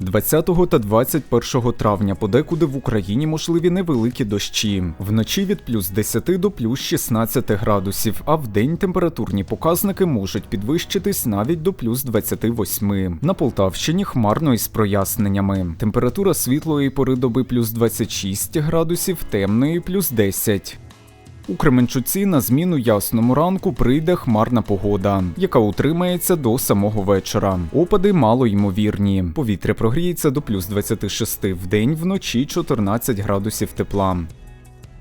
20 та 21 травня подекуди в Україні можливі невеликі дощі. Вночі від плюс 10 до плюс 16 градусів, а в день температурні показники можуть підвищитись навіть до плюс 28. На Полтавщині хмарно із проясненнями. Температура світлої пори доби плюс 26 градусів, темної плюс 10. У Кременчуці на зміну ясному ранку прийде хмарна погода, яка утримається до самого вечора. Опади мало ймовірні. Повітря прогріється до плюс 26 в день, вночі 14 градусів тепла.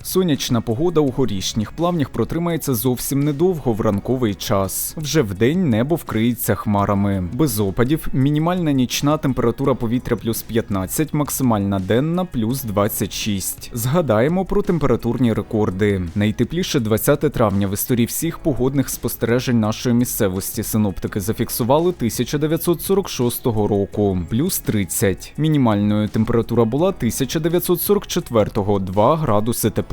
Сонячна погода у горішніх плавнях протримається зовсім недовго в ранковий час. Вже вдень небо вкриється хмарами. Без опадів мінімальна нічна температура повітря плюс 15, максимальна денна плюс 26. Згадаємо про температурні рекорди. Найтепліше 20 травня в історії всіх погодних спостережень нашої місцевості синоптики зафіксували 1946 року, плюс 30. Мінімальною температура була 1944 2 градуси тепла.